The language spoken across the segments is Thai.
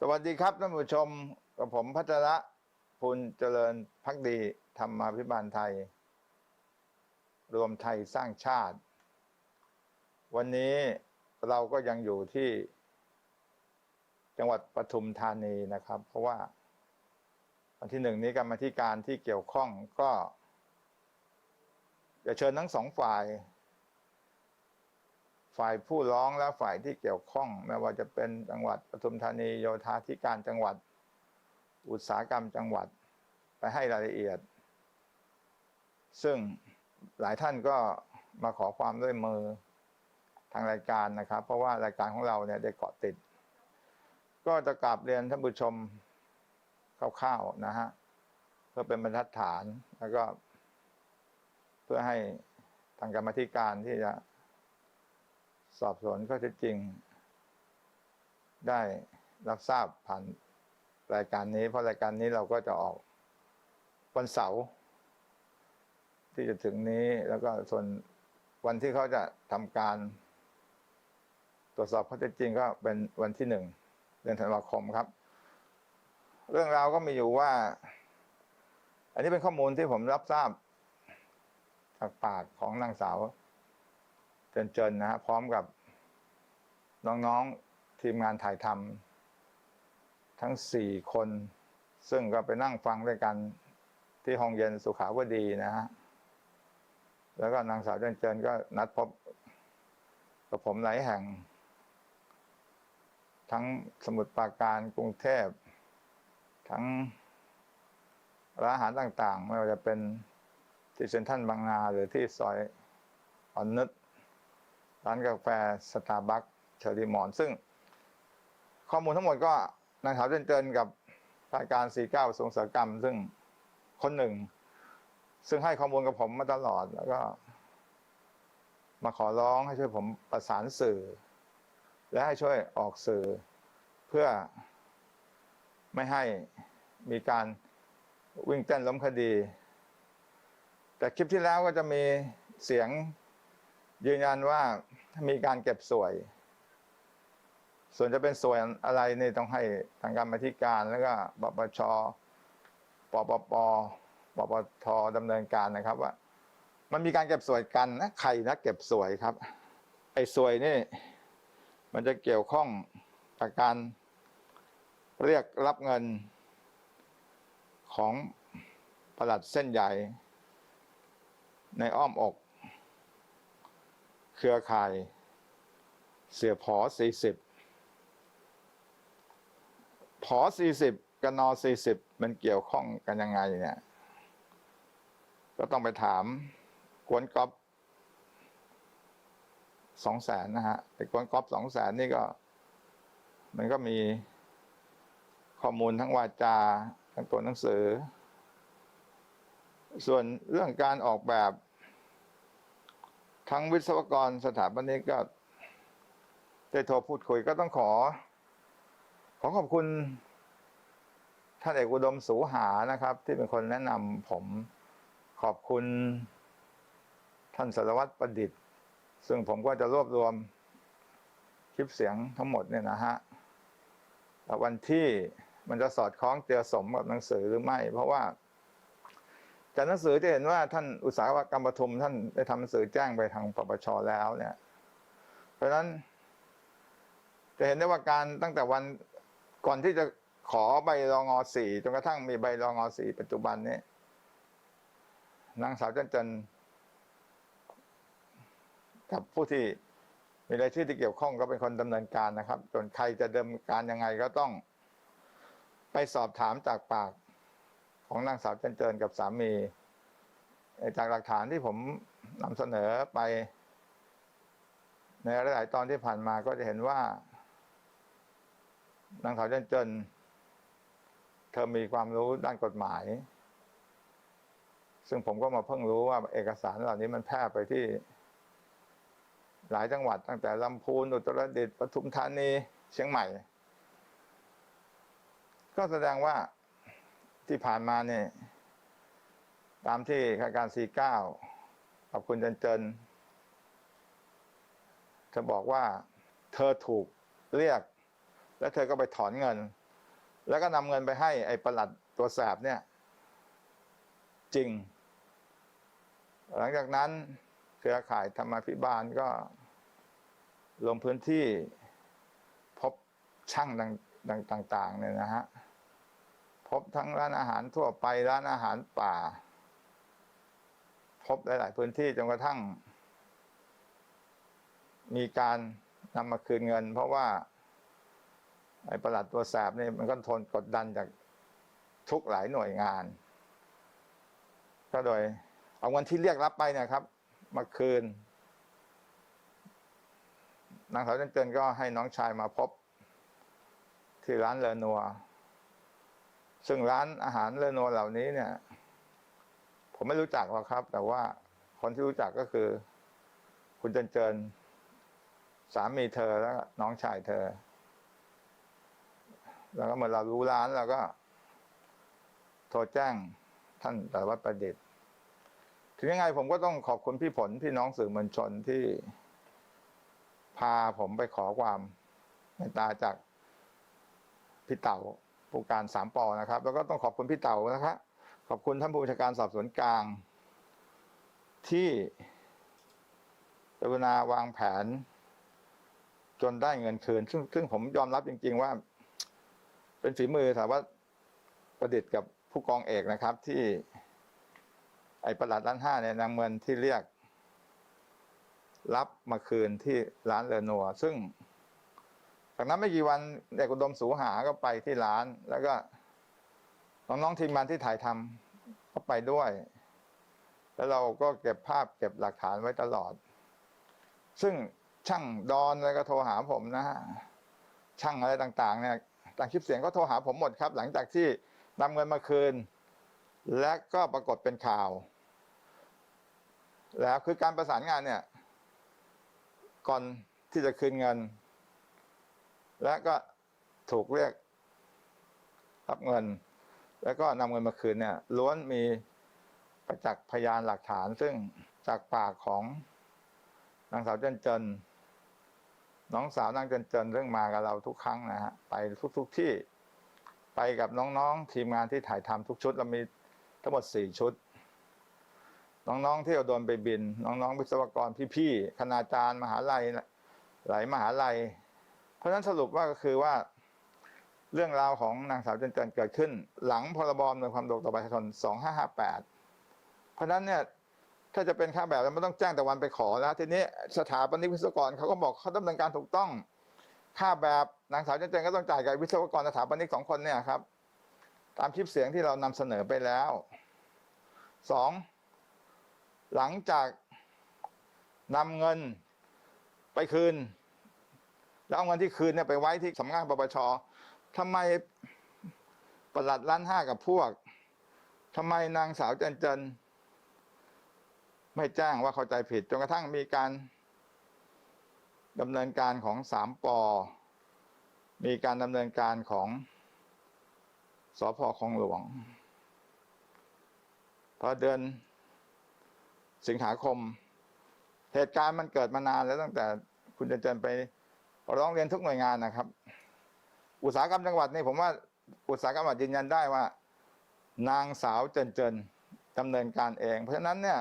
สวัสดีครับท่านผู้ชมกับผมพัชระพุนเจริญพักดีธรรมาภิบาลไทย รวมไทยสร้างชาติ วันนี้เราก็ยังอยู่ที่จังหวัดปทุมธานีนะครับ เพราะว่าวันที่หนึ่งนี้กรรมธิการที่เกี่ยวข้องก็จะเชิญทั้งสองฝ่าย ฝ่ายผู้ร้องและฝ่ายที่เกี่ยวข้องไม่ว่าจะเป็นจังหวัดปทุมธานีโยธาธิการจังหวัด อุตสาหกรรมจังหวัดไปให้รายละเอียด ซึ่งหลายท่านก็มาขอความร่วมมือทางรายการนะครับ เพราะว่ารายการของเราเนี่ยได้เกาะติด ก็จะกราบเรียนท่านผู้ชมคร่าวๆนะฮะเพื่อเป็นบรรทัดฐานแล้วก็ เพื่อให้ทางกรรมธิการที่จะ สอบสวนข้อเท็จจริง ได้รับทราบผ่านรายการนี้ เพราะรายการนี้เราก็จะออกวันเสาร์ที่จะถึงนี้แล้วก็ส่วนวันที่เขาจะทำการ ตรวจสอบข้อเท็จจริงก็เป็นวันที่หนึ่งเดือนธันวาคมครับ เรื่องราวก็มีอยู่ว่า อันนี้เป็นข้อมูลที่ผมรับทราบจากปากของนางสาว จนๆนะฮะพร้อมกับน้องๆทีมงานถ่ายทำทั้งสี่คน ซึ่งก็ไปนั่งฟังด้วยกันที่ห้องเย็นสุขาวดีนะฮะแล้วก็นางสาวเจนๆก็นัดพบกับผมหลายแห่ง ทั้งสมุทรปราการกรุงเทพ ทั้งร้านอาหารต่าง ๆ ไม่ว่าจะเป็นที่เซ็นทรัลบางนาหรือที่ซอยอ่อนนุช ร้านกาแฟสตาร์บัคเชอรี่มอนซึ่งข้อมูลทั้งหมดก็นางสาวเจนเจนกับรายการ49สงเสริกรรม ซึ่งคนหนึ่ง ซึ่งให้ข้อมูลกับผมมาตลอดแล้วก็ มาขอร้องให้ช่วยผมประสานสื่อ และให้ช่วยออกสื่อ เพื่อไม่ให้มีการวิ่งเต้นล้มคดี แต่คลิปที่แล้วก็จะมีเสียง ยืนยันว่ามีการเก็บสวย ส่วนจะเป็นสวยอะไรนี่ต้องให้ทางการมาธิการแล้วก็ปปชปปปปปทดำเนินการนะครับ ว่า มันมีการเก็บสวยกันนะใครนะเก็บสวยครับ ไอ้สวยนี่ มันจะเกี่ยวข้องกับการเรียกรับเงินของประหลัดเส้นใหญ่ในอ้อมอก เครือข่าย เสียผอสี่สิบผอสี่สิบกับนอสี่สิบมันเกี่ยวข้องกันยังไงเนี่ย ก็ต้องไปถามกวนก๊อฟสองแสนนะฮะไอ้กวนก๊อฟสองแสนนี่ก็ มันก็มีข้อมูลทั้งวาจา ทั้งตัวหนังสือ ส่วนเรื่องการออกแบบ ทั้งวิศวกรสถาปนิกก็ได้โทรพูดคุยก็ต้องขอ ขอขอบคุณท่านเอกอุดมสูหานะครับ ที่เป็นคนแนะนำผมขอบคุณ ท่านสารวัตรประดิษฐ์ ซึ่งผมก็จะรวบรวมคลิปเสียงทั้งหมดเนี่ยนะฮะแล้ววันที่มันจะสอดคล้องเตจอสมกับหนังสือหรือไม่ เพราะว่า จากหนังสือจะเห็นว่าท่านอุตสาหกรรมปทุมท่านได้ทำหนังสือแจ้งไปทางปปชแล้วเนี่ย เพราะฉะนั้น จะเห็นได้ว่าการตั้งแต่วันก่อนที่จะขอใบรองอสี่จนกระทั่งมีใบรองอสี่ปัจจุบันนี้นางสาวจันจันกับผู้ที่มีรายชื่อที่เกี่ยวข้องก็เป็นคนดำเนินการนะครับส่วนใครจะดำเนินการยังไงก็ต้อง ไปสอบถามจากปาก ของนางสาวเจนเจริญกับสามี จากหลักฐานที่ผมนำเสนอไป ในหลายตอนที่ผ่านมาก็จะเห็นว่านางสาวเจนเจริญเธอมีความรู้ด้านกฎหมาย ซึ่งผมก็มาเพิ่งรู้ว่าเอกสารเหล่านี้มันแพร่ไปที่ หลายจังหวัดตั้งแต่ลำพูนอุตรดิตถ์ปทุมธานีเชียงใหม่ ก็แสดงว่า ที่ผ่านมาเนี่ยตามที่ข้าการ49ขอบคุณเจนเจนเธอบอกว่าเธอถูกเรียก แล้วเธอก็ไปถอนเงิน แล้วก็นำเงินไปให้ไอ้ประหลัดตัวแสบเนี่ย จริง หลังจากนั้นเครือข่ายธรรมาภิบาลก็ลงพื้นที่พบช่างต่างต่างต่างๆเนี่ยนะฮะ พบทั้งร้านอาหารทั่วไปร้านอาหารป่า พบหลาย ๆ พื้นที่จนกระทั่ง มีการนำมาคืนเงิน เพราะว่าไอ้ประหลัดตัวแสบนี่มันก็ทนกดดันจากทุกหลายหน่วยงาน ก็โดย เอาเงินที่เรียกรับไปเนะครับ มาคืนนางสาวเจนเจนก็ให้น้องชายมาพบ ที่ร้านเลอนัว ซึ่งร้านอาหารเลอนัวเหล่านี้เนี่ย ผมไม่รู้จักหรอกครับ แต่ว่าคนที่รู้จักก็คือ คุณเจนเจนสามีเธอแล้วน้องชายเธอ แล้วก็เมื่อเรารู้ร้านเราก็ โทรแจ้งท่านสารวัตรประดิษฐ์ถึงยังไงผมก็ต้องขอบคุณพี่ผลพี่น้องสื่อมวลชนที่พาผมไปขอความเมตตาจากพี่เต่า ผู้การสามปอนะครับ แล้วก็ต้องขอบคุณพี่เต่านะครับขอบคุณท่านผู้บัญชาการสอบสวนกลาง ที่กรุณาวางแผน จนได้เงินคืน ซึ่งซึ่งผมยอมรับจริง ๆ ว่า เป็นฝีมือสารวัตรประดิษฐ์กับผู้กองเอกนะครับ ที่ ไอ้ประหลัดร้านห้าเนี่ยนำเงินที่เรียก รับมาคืนที่ร้านเรอนัวซึ่ง จากนั้นไม่กี่วันเด็กอุดมสูหาก็ไปที่ร้าน แล้วก็น้องๆทีมงานที่ถ่ายทำก็ไปด้วย แล้วเราก็เก็บภาพเก็บหลักฐานไว้ตลอด ซึ่งช่างดอนอะไรก็โทรหาผมนะฮะช่างอะไรต่างๆ เนี่ยต่างคลิปเสียงก็โทรหาผมหมดครับ หลังจากที่นำเงินมาคืน และก็ปรากฏเป็นข่าว แล้วคือการประสานงานเนี่ย ก่อนที่จะคืนเงิน และก็ถูกเรียกรับเงิน แล้วก็นำเงินมาคืนเนี่ยล้วนมีประจักษ์พยานหลักฐาน ซึ่งจากปากของนางสาวเจนเจนน้องสาวนางเจนเจนเรื่องมากับเราทุกครั้งนะฮะไปทุกๆทที่ไปกับน้องๆ ทีมงานที่ถ่ายทำทุกชุด เรามีทั้งหมดสี่ชุด น้องๆที่เอาโดนไปบิน น้องๆวิศวกรพี่ๆคณาจารย์ มหาลัยหลายมหาลัย ราะฉะนั้นสรุปว่าก็คือว่า เรื่องราวของนางสาวเจนเจนเกิดขึ้น หลังพรบอำนวยความสะดวกต่อประชาชน 2558 เพราะฉะนั้นเนี่ยถ้าจะเป็นค่าแบบแล้วไม่ต้องแจ้งแต่วันไปขอแล้วทีนี้สถาปนิกวิศวกรเขาก็บอกเขาดำเนินการถูกต้อง ค่าแบบนางสาวเจนเจนก็ต้องจ่ายกับวิศวกรสถาปนิกสองคนเนี่ยครับ ตามคลิปเสียงที่เรานำเสนอไปแล้วสองหลังจากนำเงินไปคืน แล้วเอาเงินที่คืนเนี่ยไปไว้ที่สำนักงานปปชทำไมประหลัดล้านห้ากับพวกทำไมนางสาวเจนเจนไม่แจ้งว่าเข้าใจผิดจนกระทั่งมีการดำเนินการของสามปอ มีการดำเนินการของสอพอคลองหลวง พอเดือนสิงหาคม เหตุการณ์มันเกิดมานานแล้วตั้งแต่คุณเจนเจนไป ร้องเรียนทุกหน่วยงานนะครับ อุตสาหกรรมจังหวัดนี่ผมว่าอุตสาหกรรมจังหวัดยืนยันได้ว่า นางสาวเจนเจนดำเนินการเอง เพราะฉะนั้นเนี่ย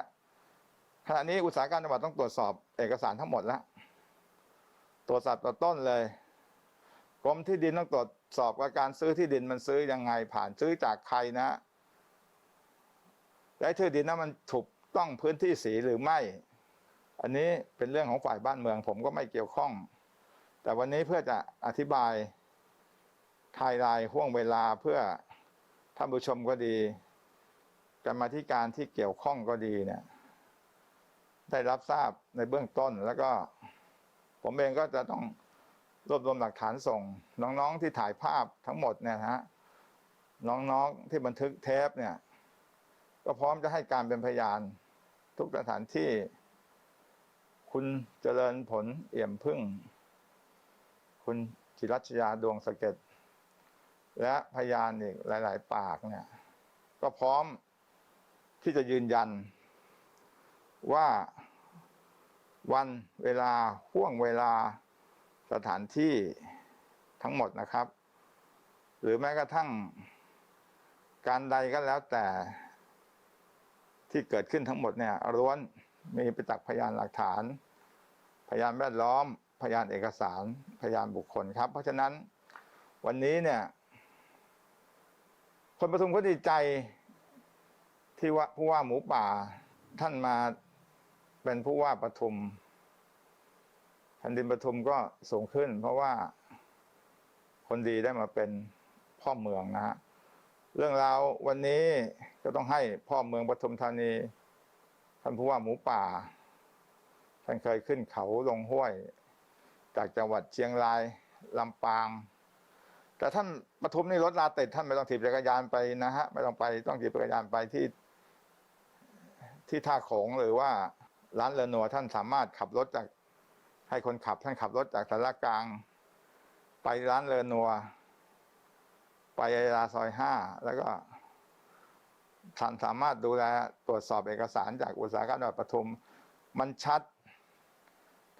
ขณะนี้อุตสาหกรรมจังหวัดต้องตรวจสอบเอกสารทั้งหมดแล้วตรวจสอบต่อต้นเลยกรมที่ดินต้องตรวจสอบว่าการซื้อที่ดินมันซื้อยังไงผ่านซื้อจากใครนะและที่ดินนั้นมันถูกต้องพื้นที่สีหรือไม่ อันนี้เป็นเรื่องของฝ่ายบ้านเมือง ผมก็ไม่เกี่ยวข้อง แต่วันนี้เพื่อจะอธิบายไทยไลน์ห่วงเวลาเพื่อท่านผู้ชมก็ดีกรรมาธิการที่เกี่ยวข้องก็ดีเนี่ย ได้รับทราบในเบื้องต้นแล้วก็ ผมเองก็จะต้องรวบรวมหลักฐานส่ง น้องๆที่ถ่ายภาพทั้งหมดเนี่ยฮะน้องๆที่บันทึกเทปเนี่ย ก็พร้อมจะให้การเป็นพยานทุกสถานที่ คุณเจริญผลเอี่ยมพึ่ง คุณจิรัชยาดวงสะเก็ดและพยานอีกหลาย ๆ ปากเนี่ย ก็พร้อมที่จะยืนยัน ว่าวันเวลาห่วงเวลาสถานที่ทั้งหมดนะครับ หรือแม้กระทั่งการใดก็แล้วแต่ที่เกิดขึ้นทั้งหมดเนี่ยล้วนมีประจักษ์พยานหลักฐาน พยานแวดล้อม พยานเอกสารพยานบุคคลครับ เพราะฉะนั้นวันนี้เนี่ย คนประทุมก็ดีใจที่ว่าผู้ว่าหมูป่าท่านมาเป็นผู้ว่าปทุมแผ่นดินปทุมก็สูงขึ้น เพราะว่าคนดีได้มาเป็นพ่อเมืองนะฮะเรื่องราววันนี้ก็ต้องให้พ่อเมืองปทุมธานีท่านผู้ว่าหมูป่า ท่านเคยขึ้นเขาลงห้วย จากจังหวัดเชียงรายลำปาง แต่ท่านปทุมนี่รถลาติดท่านไม่ต้องถีบจักรยานไปนะฮะไม่ต้องไปต้องถีบจักรยานไปที่ที่ท่าโขงหรือว่าร้านเรือนัวท่านสามารถขับรถจากให้คนขับท่านขับรถจากสารกลาง ไปร้านเรือนัว ไปลาซอยห้าแล้วก็ท่านสามารถดูแลตรวจสอบเอกสารจากอุตสาหกรรมจังหวัดปทุม มันชัด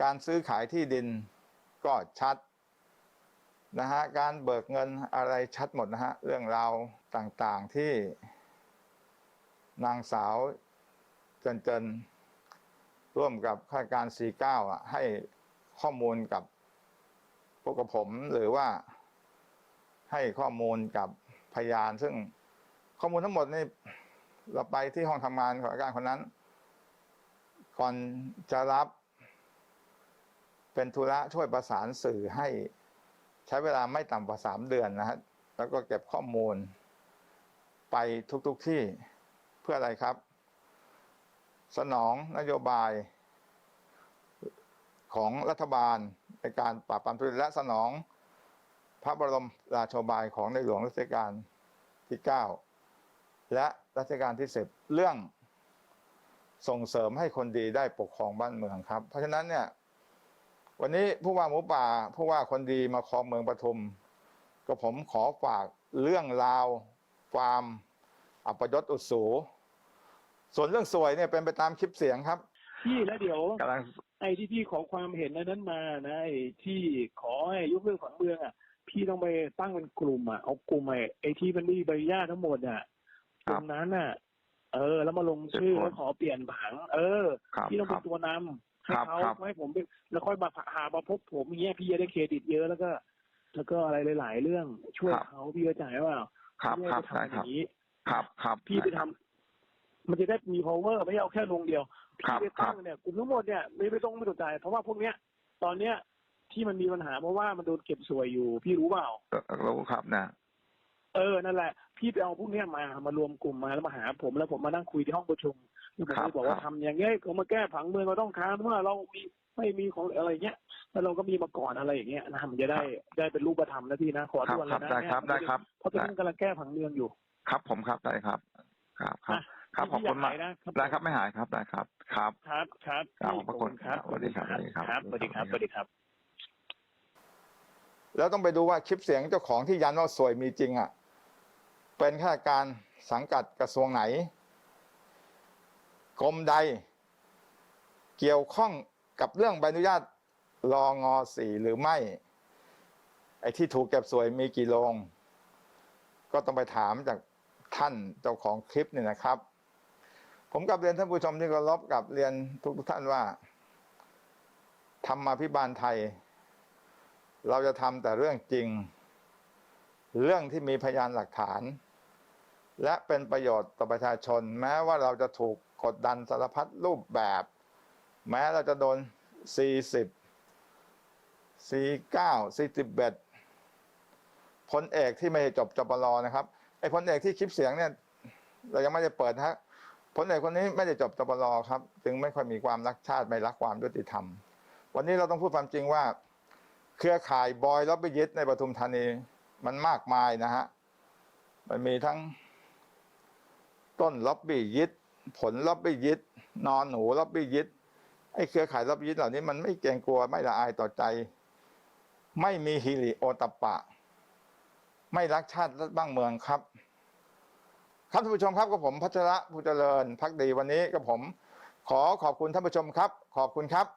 การซื้อขายที่ดิน ก็ชัดนะฮะการเบิกเงินอะไรชัดหมดนะฮะเรื่องราวต่างๆที่ นางสาวเจนเจนร่วมกับข้าราชการ 49อะให้ข้อมูลกับพวกกับผมหรือว่าให้ข้อมูลกับพยาน ซึ่งข้อมูลทั้งหมดนี่เราไปที่ห้องทำงานของอาการคนนั้น ก่อนจะรับ เป็นธุระช่วยประสานสื่อให้ใช้เวลาไม่ต่ำกว่าสามเดือนนะฮะแล้วก็เก็บข้อมูล ไปทุกๆทที่เพื่ออะไรครับ สนองนโยบายของรัฐบาลในการปราบปรามทุจริตและสนอง พระบรมราโชบายของในหลวงรัชกาลที่ 9 และรัชกาลที่ 10 เรื่องส่งเสริมให้คนดีได้ปกครองบ้านเมืองครับ เพราะฉะนั้นเนี่ย วันนี้ผู้ว่าหมูป่าผู้ว่าคนดีมาครองเมืองปทุม ก็ผมขอฝากเรื่องราว ความอัปยศอุดสู ส่วนเรื่องสวยเนี่ยเป็นไปตามคลิปเสียงครับ พี่แล้วเดี๋ยวกำลังไอ้ที่พี่ขอความเห็นอันนั้นมานะไอ้ที่ขอให้ยกเลิกผังเมืองอะ พี่ต้องไปตั้งเป็นกลุ่มอะเอากลุ่มไอ้ไอ้ที่มันมีใบอนุญาตทั้งหมดอะคกรับลุ่มนั้นอะ เออ แล้วมาลงชื่อเป็นคนแล้วขอเปลี่ยนผัง เออครับพี่ต้องคเป็รันบตัวนำ ให้ครับเขาครับ ให้ผมเป็นแล้วค่อยมาหามาพบผมอย่างเงี้ยพี่จะได้เครดิตเยอะแล้วก็ แล้วก็อะไรหลาย ๆ เรื่องช่วยครับเขาพี่เข้าใจว่าครับไม่ครับได้ได้ไปทำอครับย่างนี้ ครับครับ พี่ไปทำมันจะได้มี power ไม่ใช่เอาแค่ลงเดียวครัพี่บไปตั้งเนี่ยกลุ่มทั้งหมดเนี่ยไม่ไม่ต้องไม่สนใจ เพราะว่าพวกเนี้ย ตอนเนี้ยที่มันมีปัญหาเพราะว่ามันโดนเก็บสวยอยู่ พี่รู้เปล่า เอ่อรู้ครับนะ เออนั่นแหละ พี่ไปเอาพวกเนี้ยมามารวมกลุ่มมาแล้วมาหาผมแล้วผมมานั่งคุยที่ห้องประชุมแล้ว ผมก็เลยบอกว่าทำอย่างเงี้ยเขามาแก้ผังเมืองเราต้องค้านเมื่อเรามีไม่มีของอะไรเงี้ยแล้วเราก็มีมาก่อนอะไรอย่างเงี้ยนะมันจะได้ได้เป็นรูปธรรมนะพี่นะขอครัทุบกวันคเลรับยนะได้ครับได้ครับเพราะตอนนี้มันกำลังแก้ผังเมืองอยู่ ครับผมครับได้ครับ ครับครับอะครับขอบคุณมากพี่อย่หยนะครับได้ครับไม่หายครับได้ครับ ครับ ครับครับครับขอบพระคุณครับสวัสดีครับครับสวัสดีครับสวัสดีครับ แล้วต้องไปดูว่าคลิปเสียงเจ้าของที่ยันว่าสวยมีจริงอะเป็นข้าราชการสังกัดกระทรวงไหน กรมใด เกี่ยวข้องกับเรื่องใบอนุญาตรองอสี่หรือไม่ ไอ้ที่ถูกเก็บสวยมีกี่โรงก็ต้องไปถามจากท่านเจ้าของคลิปนี่นะครับ ผมกับเรียนท่านผู้ชมที่เคารพกับเรียนทุกท่านว่าธรรมาภิบาลไทย เราจะทำแต่เรื่องจริง เรื่องที่มีพยานหลักฐาน และเป็นประโยชน์ต่อประชาชน แม้ว่าเราจะถูก กดดันสารพัดรูปแบบ แม้เราจะโดน 40 49 41พลเอกที่ไม่ได้จบจปรนะครับไอ้พลเอกที่คลิปเสียงเนี่ยเรายังไม่ได้เปิดนะฮะพลเอกคนนี้ไม่ได้จบจปรครับ จึงไม่ค่อยมีความรักชาติไม่รักความยุติธรรม วันนี้เราต้องพูดความจริงว่า เครือข่ายบอยล็อบบี้ยิสในปทุมธานีมันมากมายนะฮะมันมีทั้งต้นล็อบบี้ยิส ผลล็อบบี้ยิดนอนหนูล็อบบี้ยิดไอ้เครือข่ายล็อบบี้ยิดเหล่านี้มันไม่เกรงกลัวไม่ละอายต่อใจ ไม่มีฮิริโอตปปะไม่รักชาติรักบ้างเมืองครับ ครับท่านผู้ชมครับกับผมพัชระผู้เจริญพักดีวันนี้กับผม ขอขอบคุณท่านผู้ชมครับ ขอบคุณครับ